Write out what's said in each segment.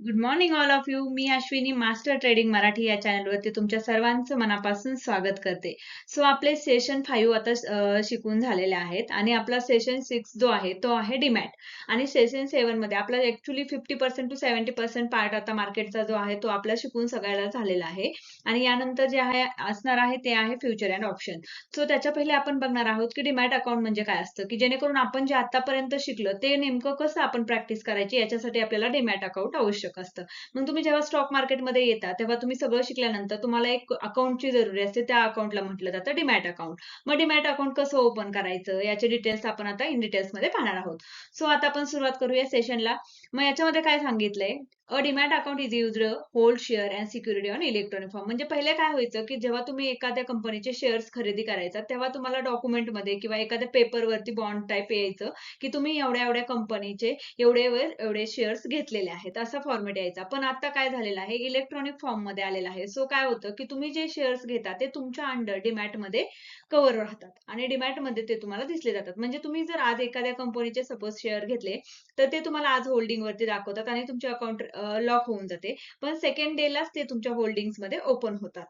Good morning all of you me Ashwini master trading Marathi या चॅनलवरती तुमच्या सर्वांचं मनापासून स्वागत करते. सो आपले सेशन फाईव्ह आता शिकून झालेले आहेत आणि आपला सेशन सिक्स जो आहे तो आहे डिमॅट आणि सेशन सेव्हनमध्ये आपला actually fifty percent to seventy percent part आता मार्केटचा जो आहे तो आपला शिकून सगळ्याला झालेला आहे. आणि यानंतर जे आहे असणार आहे ते आहे फ्युचर अँड ऑप्शन सो त्याच्या पहिले आपण बघणार आहोत की डिमॅट अकाउंट म्हणजे काय असतं की जेणेकरून आपण जे आतापर्यंत शिकलो ते नेमकं कसं आपण प्रॅक्टिस करायची याच्यासाठी आपल्याला डिमॅट अकाउंट आवश्यक असतं. मग तुम्ही जेव्हा स्टॉक मार्केटमध्ये येता तेव्हा तुम्ही सगळं शिकल्यानंतर तुम्हाला एक अकाउंटची जरुरी असते. त्या अकाउंटला म्हटलं जातं डिमॅट अकाउंट मग डिमॅट अकाउंट कसं ओपन करायचं? याचे डिटेल्स आपण आता इन डिटेल्समध्ये पाहणार आहोत. सो आता आपण सुरुवात करूया सेशनला मग याच्यामध्ये काय सांगितलंय? A demat account is use hold share and security on electronic form. म्हणजे पहिले काय व्हायचं की जेव्हा तुम्ही एखाद्या कंपनीचे शेअर्स खरेदी करायचा तेव्हा तुम्हाला डॉक्युमेंटमध्ये किंवा एखाद्या पेपरवरती बॉन्ड टाईप यायचं की तुम्ही एवढ्या एवढ्या कंपनीचे एवढे वर एवढे शेअर्स घेतलेले आहेत असा फॉर्मेट यायचा. पण आता काय झालेलं आहे? इलेक्ट्रॉनिक फॉर्ममध्ये आलेलं आहे. सो काय होतं की तुम्ही जे शेअर्स घेता ते तुमच्या अंडर डिमॅटमध्ये कव्हर राहतात आणि डिमॅटमध्ये ते तुम्हाला दिसले जातात. म्हणजे तुम्ही जर आज एखाद्या कंपनीचे सपोज शेअर घेतले तर ते तुम्हाला आज होल्डिंग वरती दाखवतात आणि तुमचे अकाउंट लॉक होऊन जाते. पण सेकंड डे लाच ते तुमच्या होल्डिंग्समध्ये ओपन होतात.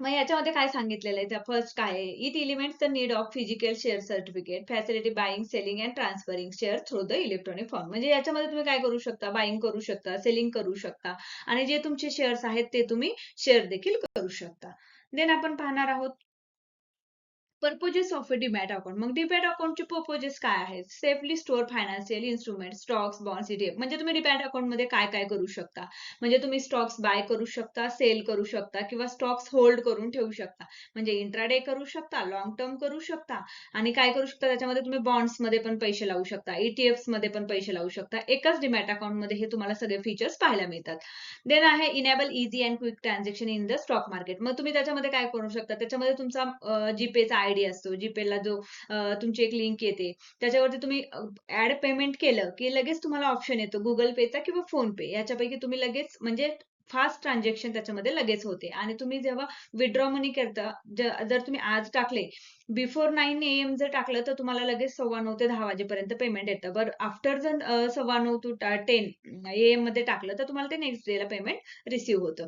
मग याच्यामध्ये काय सांगितलेलं आहे? फर्स्ट काय आहे? It eliminates the need of physical share certificate facility buying selling and transferring share through the electronic form म्हणजे याच्यामध्ये तुम्ही काय करू शकता? बाईंग करू शकता सेलिंग करू शकता. आणि जे तुमचे शेअर्स आहेत ते तुम्ही शेअर देखील करू शकता. देन आपण पाहणार आहोत purposes of a demat account मग डिमॅट अकाउंटचे पर्पोजेस काय आहेत? Safely store financial instrument stocks bonds ETF म्हणजे तुम्ही डिमॅट अकाउंटमध्ये काय काय करू शकता? म्हणजे तुम्ही स्टॉक्स बाय करू शकता सेल करू शकता किंवा स्टॉक्स होल्ड करून ठेवू शकता. म्हणजे इंट्राडे करू शकता लॉंग टर्म करू शकता. आणि काय करू शकता? त्याच्यामध्ये तुम्ही बॉन्ड्समध्ये पण पैसे लावू शकता ईटीएफमध्ये पण पैसे लावू शकता. एकाच डिमॅट अकाउंटमध्ये हे तुम्हाला सगळे फीचर्स पाहायला मिळतात. देन आहे enable easy and quick transaction in the stock market मग तुम्ही त्याच्यामध्ये काय करू शकता? त्याच्यामध्ये तुमचा जीपेचा आयडी असतो जीपेला जो तुमची एक लिंक येते त्याच्यावरती तुम्ही ऍड पेमेंट केलं की लगेच तुम्हाला ऑप्शन येतो गुगल पेचा किंवा फोन पे याच्यापैकी तुम्ही लगेच म्हणजे फास्ट ट्रान्झॅक्शन त्याच्यामध्ये लगेच होते. आणि तुम्ही जेव्हा विड्रॉ मनी करता जर तुम्ही आज टाकले बिफोर नाईन ए एम जर टाकलं तर तुम्हाला लगेच सव्वा नऊ ते दहा वाजेपर्यंत पेमेंट येतं. बरं आफ्टर जर सव्वा नऊ टू टेन ए एममध्ये टाकलं तर तुम्हाला ते नेक्स्ट डेला पेमेंट रिसिव्ह होतं.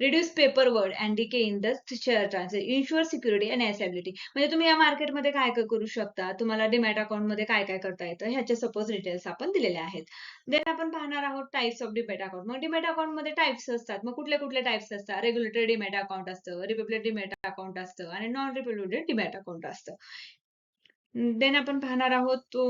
Reduce paper word and decay in the share transfer insure security and accessibility म्हणजे तुम्ही या मार्केटमध्ये काय काय करू शकता? तुम्हाला डिमॅट अकाउंटमध्ये काय काय करता येतं? ह्याचे सपोज डिटेल्स आपण दिलेले आहेत. देन आपण पाहणार आहोत टाइप्स ऑफ डिमॅट अकाउंट मग डिमॅट अकाउंटमध्ये टाइप्स असतात. मग कुठले कुठले टाइप्स असतात? रेग्युलेटरी डिमॅट अकाउंट असतं रिपब्लिक डिमॅट अकाउंट असतं आणि नॉन रिपब्लिक डिमॅट अकाउंट असतं. देन आपण पाहणार आहोत तो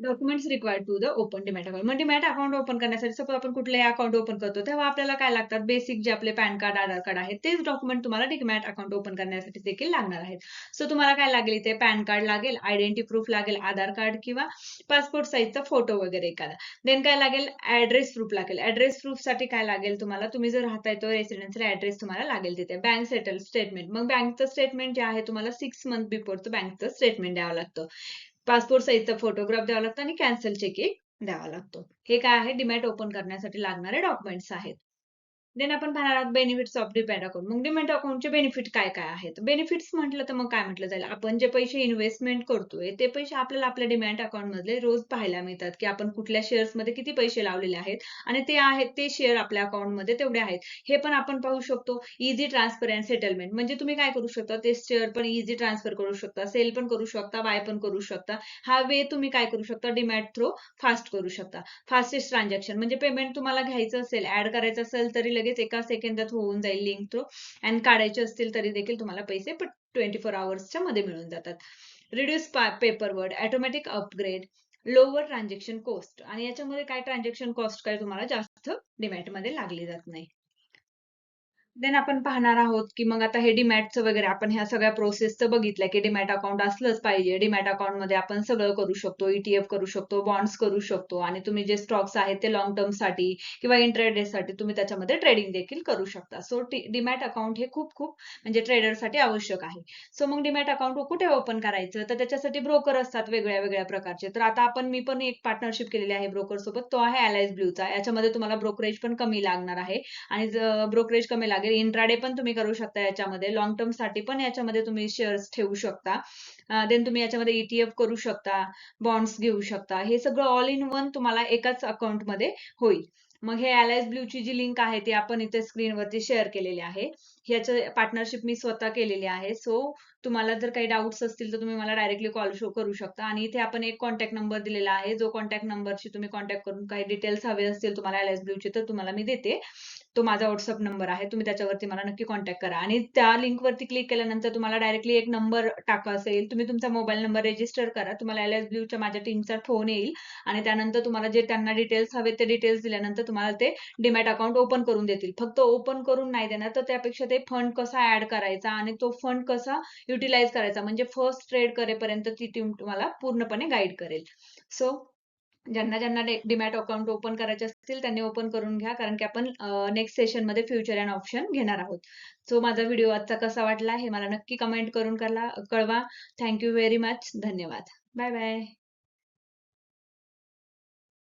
documents required to the open demat account मग डिमॅट अकाउंट ओपन करण्यासाठी सपोज आपण कुठलंही अकाउंट ओपन करतो तेव्हा आपल्याला काय लागतात? बेसिक जे आपले पॅन कार्ड आधार कार्ड आहेत तेच डॉक्युमेंट तुम्हाला डिमॅट अकाउंट ओपन करण्यासाठी देखील लागणार आहेत. सो तुम्हाला काय लागेल इथे? पॅन कार्ड लागेल आयडेंटिटी प्रूफ लागेल आधार कार्ड किंवा पासपोर्ट साईजचा फोटो वगैरे एखादा. देन काय लागेल? ऍड्रेस प्रूफ लागेल. ऍड्रेस प्रूफसाठी काय लागेल तुम्हाला? तुम्ही जर राहताय तो रेसिडेन्सला ऍड्रेस तुम्हाला लागेल तिथे. बँक सेटल स्टेटमेंट मग बँकचं स्टेटमेंट जे आहे तुम्हाला सिक्स मंथ बिफोरचं बँकचं स्टेटमेंट द्यावं लागतं. पासपोर्ट साईजचा फोटोग्राफ द्यावा लागतो आणि कॅन्सल चेक द्यावा लागतो. हे काय आहे? डिमॅट ओपन करण्यासाठी लागणारे डॉक्युमेंट्स आहेत. देन आपण पाहणार आहोत बेनिफिट्स ऑफ डिपेंड अकाउंट मग डिमॅट अकाउंटचे बेनिफिट काय काय आहेत? बेनिफिट्स म्हटलं तर मग काय म्हटलं जाईल? आपण जे पैसे इन्व्हेस्टमेंट करतोय ते पैसे आपल्याला आपल्या डिमॅट अकाउंटमधले रोज पाहायला मिळतात की आपण कुठल्या शेअर्समध्ये किती पैसे लावलेले आहेत आणि ते आहेत ते शेअर आपल्या अकाउंटमध्ये तेवढे आहेत. हे पण आपण पाहू शकतो. इझी ट्रान्सफर अँड सेटलमेंट म्हणजे तुम्ही काय करू शकता? ते शेअर पण इझी ट्रान्सफर करू शकता सेल पण करू शकता बाय पण करू शकता. हा वे तुम्ही काय करू शकता? डिमॅट थ्रू फास्ट करू शकता. फास्टेस्ट ट्रान्झॅक्शन म्हणजे पेमेंट तुम्हाला घ्यायचं असेल ऍड करायचं असेल तरी लगेच एका सेकंदात होऊन जाईल लिंक थ्रू अँड काढायचे असतील तरी देखील तुम्हाला पैसे ट्वेंटी फोर आवर्सच्या मध्ये मिळून जातात. Reduce paper word automatic upgrade lower transaction cost आणि याच्यामध्ये काय ट्रान्झॅक्शन कॉस्ट काय तुम्हाला जास्त डिमॅटमध्ये लागली जात नाही. देन आपण पाहणार आहोत की मग आता हे डिमॅटचं वगैरे आपण ह्या सगळ्या प्रोसेसचं बघितलं की डिमॅट अकाउंट असलंच पाहिजे. डिमॅट अकाउंटमध्ये आपण सगळं करू शकतो ईटीएफ करू शकतो बॉन्ड्स करू शकतो आणि तुम्ही जे स्टॉक्स आहेत ते लॉंग टर्मसाठी किंवा इंटरडे साठी तुम्ही त्याच्यामध्ये ट्रेडिंग देखील करू शकता. सो डिमॅट अकाउंट हे खूप खूप म्हणजे ट्रेडरसाठी आवश्यक आहे. सो मग डिमॅट अकाउंट कुठे ओपन करायचं? तर त्याच्यासाठी ब्रोकर असतात वेगळ्या वेगळ्या प्रकारचे. तर आता आपण मी पण एक पार्टनरशिप केलेली आहे ब्रोकर सोबत. तो आहे अलायस ब्ल्यूचा याच्यामध्ये तुम्हाला ब्रोकरेज पण कमी लागणार आहे. आणि ब्रोकरेज कमी लागणार लागेल इंट्राडे पण तुम्ही करू शकता याच्यामध्ये. लॉंग टर्मसाठी पण याच्यामध्ये तुम्ही शेअर्स ठेवू शकता. देन तुम्ही याच्यामध्ये ईटीएफ करू शकता बॉन्ड्स घेऊ शकता. हे सगळं ऑल इन वन तुम्हाला एकाच अकाउंटमध्ये होईल. मग हे अलायन्स ब्ल्यूची जी लिंक आहे ती आपण इथे स्क्रीनवरती शेअर केलेली आहे. ह्याचं पार्टनरशिप मी स्वतः केलेली आहे. सो तुम्हाला जर काही डाऊट्स असतील तर तुम्ही मला डायरेक्टली कॉल शो करू शकता. आणि इथे आपण एक कॉन्टॅक्ट नंबर दिलेला आहे. जो कॉन्टॅक्ट नंबरशी तुम्ही कॉन्टॅक्ट करून काही डिटेल्स हवे असतील तुम्हाला अलायन्स ब्ल्यूचे तर तुम्हाला मी देते. तो माझा व्हॉट्सअप नंबर आहे. तुम्ही त्याच्यावरती मला नक्की कॉन्टॅक्ट करा. आणि त्या लिंकवरती क्लिक केल्यानंतर तुम्हाला डायरेक्टली एक नंबर टाका असेल. तुम्ही तुमचा मोबाईल नंबर रजिस्टर करा. तुम्हाला एल एस ब्ल्यूच्या माझ्या टीमचा फोन येईल. आणि त्यानंतर तुम्हाला जे त्यांना डिटेल्स हवे ते डिटेल्स दिल्यानंतर तुम्हाला ते डिमॅट अकाउंट ओपन करून देतील. फक्त ओपन करून नाही देणार तर त्यापेक्षा ते फंड कसा ऍड करायचा आणि तो फंड कसा युटिलाइज करायचा. म्हणजे फर्स्ट ट्रेड करेपर्यंत ती टीम तुम्हाला पूर्णपणे गाईड करेल. सो ज्यांना ज्यांना डीमॅट अकाउंट ओपन करायचे असतील त्यांनी ओपन करून घ्या कारण की आपण नेक्स्ट सेशनमध्ये फ्युचर अँड ऑप्शन घेणार आहोत. सो माझा व्हिडिओ आजचा कसा वाटला हे मला नक्की कमेंट करून कळवा. थँक्यू व्हेरी मच धन्यवाद. Bye bye